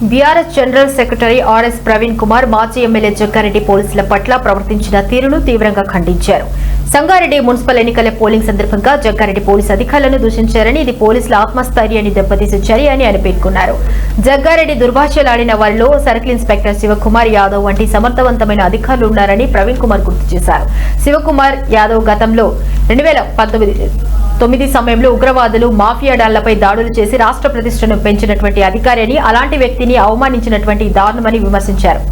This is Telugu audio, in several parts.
BRS general secretary RS Praveen Kumar మాజీ ఎమ్మెల్యే జగ్గారెడ్డి పోలీసుల పట్ల ప్రవర్తించిన తీరును తీవ్రంగా ఖండించారు. సంగారెడ్డి మున్సిపల్ ఎన్నికల పోలింగ్ సందర్భంగా జగ్గారెడ్డి పోలీసు అధికారులను దూషించారని ఇది పోలీసుల ఆత్మస్థైర్యాన్ని దెబ్బతీసే చర్య అని ఆయన పేర్కొన్నారు. జగ్గారెడ్డి దుర్భాషలాడిన వారిలో సర్కిల్ ఇన్స్పెక్టర్ శివకుమార్ యాదవ్ వంటి సమర్థవంతమైన అధికారులు ఉన్నారని ప్రవీణ్ కుమార్ గుర్తు చేశారు. శివకుమార్ యాదవ్ గతంలో రెండు వేల పంతొమ్మిది తొమ్మిది సమయంలో ఉగ్రవాదులు మాఫియా డాళ్ళపై దాడులు చేసి రాష్ట్ర ప్రతిష్టను పెంచినటువంటి అధికారిని అలాంటి వ్యక్తిని అవమానించినటువంటి దారుణమని విమర్శించారు.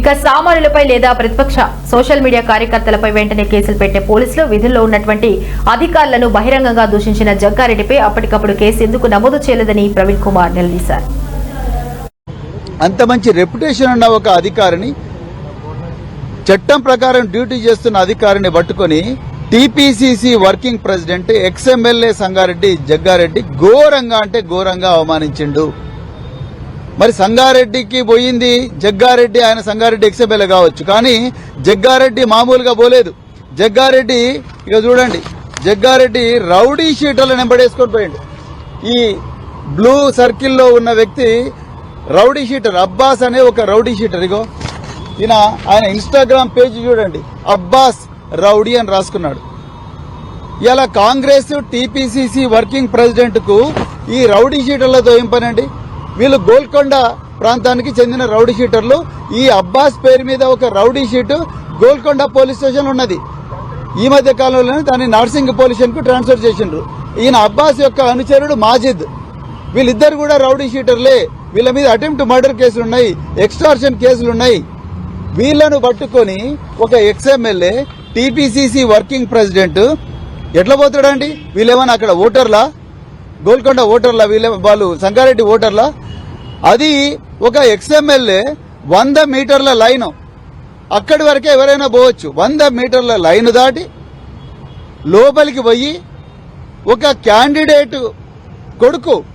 ఇక సామాన్యులపై లేదా ప్రతిపక్ష సోషల్ మీడియా కార్యకర్తలపై వెంటనే కేసులు పెట్టే పోలీసులు విధుల్లో ఉన్నటువంటి అధికారులను బహిరంగంగా దూషించిన జగ్గారెడ్డిపై అప్పటికప్పుడు కేసు ఎందుకు నమోదు చేయలేదని ప్రవీణ్ కుమార్ నిలదీశారు. అంత మంచి రెప్యుటేషన్ ఉన్న ఒక అధికారిని చట్టం ప్రకారం డ్యూటీ చేస్తున్న అధికారిని పట్టుకొని TPCC working president ex MLA Sangareddy Jaggareddy ఘోరంగా అంటే ఘోరంగా అవమానించిండు. మరి సంగారెడ్డికి పోయింది జగ్గారెడ్డి ఆయన సంగారెడ్డి ఎక్స్ఎమ్మెల్యే కావచ్చు. కానీ జగ్గారెడ్డి మామూలుగా పోలేదు. జగ్గారెడ్డి ఇక చూడండి జగ్గారెడ్డి రౌడీ షీటర్లు నింబడేసుకొని పోయిండు. ఈ బ్లూ సర్కిల్లో ఉన్న వ్యక్తి రౌడీ షీటర్ అబ్బాస్ అనే ఒక రౌడీ షీటర్. ఇగో ఈయన ఆయన ఇన్స్టాగ్రామ్ పేజ్ చూడండి అబ్బాస్ రౌడీ అని రాసుకున్నాడు. ఇలా కాంగ్రెస్ టీపీసీసీ వర్కింగ్ ప్రెసిడెంట్కు ఈ రౌడీ షీటర్లతో ఏం పనండి వీళ్ళు గోల్కొండ ప్రాంతానికి చెందిన రౌడీ షీటర్లు. ఈ అబ్బాస్ పేరు మీద ఒక rowdy sheet Golconda police station ఉన్నది. ఈ మధ్య కాలంలోనే దాన్ని నర్సింగ్ పోలీస్ స్టేషన్కు ట్రాన్స్ఫర్ చేసిండ్రు. ఈయన అబ్బాస్ యొక్క అనుచరుడు మాజిద్. వీళ్ళిద్దరు కూడా రౌడీ షీటర్లే. వీళ్ళ మీద అటెంప్ట్ మర్డర్ కేసులు ఉన్నాయి ఎక్స్టార్షన్ కేసులు ఉన్నాయి వీళ్ళను పట్టుకొని ఒక ఎక్స్ఎమ్మెల్యే టీపీసీసీ వర్కింగ్ ప్రెసిడెంట్ ఎట్లా పోతాడండి? వీళ్ళేమన్నా అక్కడ ఓటర్లా? గోల్కొండ ఓటర్లా? వీళ్ళే వాళ్ళు సంగారెడ్డి ఓటర్లా? అది ఒక ఎక్స్ఎంఎల్ఏ వంద మీటర్ల లైను. అక్కడి వరకే ఎవరైనా పోవచ్చు. వంద మీటర్ల లైన్ దాటి లోపలికి పోయి ఒక క్యాండిడేట్ కొడుకు